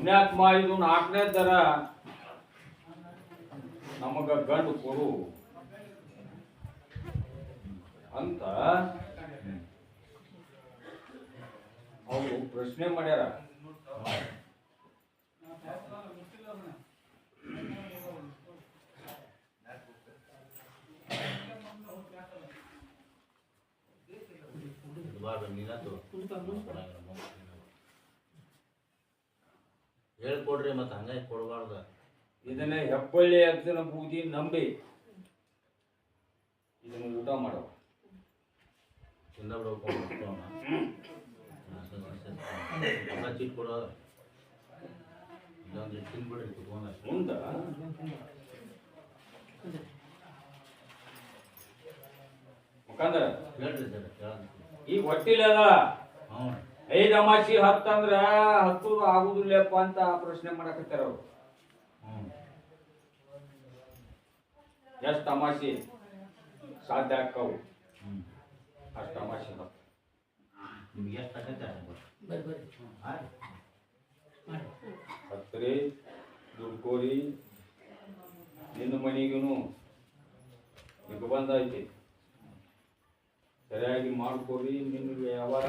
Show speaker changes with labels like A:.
A: ಪುಣ್ಯಾತ್ಮ ಇದು ನಾಲ್ಕನೇ ದರ? ನಮಗ ಗಂಡು ಕೊಡು. ಅಂತ ಅವರು ಪ್ರಶ್ನೆ ಮಾಡ್ಯಾರ.
B: ಹೇಳ್ಕೊಡ್ರಿ ಮತ್ತೆ ಹಂಗಾಗಿ ಕೊಡಬಾರ್ದು.
A: ಇದನ್ನ ಹೆಬ್ಬಳ್ಳಿ ಅಜ್ಜನ ಬೂದಿ ನಂಬಿ ಇದನ್ನ ಊಟ ಮಾಡೋ.
B: ಬಿಡ್ಬೇಕು ಚೀಟ್ ಕೊಡೋ. ಇದೊಂದು ತಿನ್ಬಿಡ್ರಿ ಕುತ್ಕೊಂಡ
A: ಮುಂದ? ಮುಖಂದ್ರ
B: ಹೇಳ್ರಿ ಸರ್ ಕೇಳ
A: ಈ ಹೊಟ್ಟಿಲ್ಲ
B: ಹ್ಞೂ
A: ಐದ್ ಅಮಾಸಿ ಹತ್ತಂದ್ರ ಹತ್ತು ಆಗುದಿಲ್ಲಪ್ಪ ಅಂತ ಪ್ರಶ್ನೆ ಮಾಡಕತ್ತಾರ ಅವ್ರು.
B: ಹ್ಞೂ
A: ತಮಾಷಿ ಅಮಾಸಿ ಸಾಧ್ಯ ಆಕ್ಕವು ಅಷ್ಟು ಅಮಾಸಿ ಹತ್ತು
B: ನಿಮ್ಗೆ ಎಷ್ಟು ಆಗತ್ತೆ
C: ಬರ್ರಿ ಬರ್ರಿ.
B: ಹಾಂ.
A: ಹತ್ರಿ ದುಡ್ಕೋರಿ ನಿನ್ನ ಮನೆಗೂ ನಿಬಂಧ ಬಂದೈತಿ ಸರಿಯಾಗಿ ಮಾಡ್ಕೋರಿ ನಿನ್ನ ವ್ಯವಹಾರ.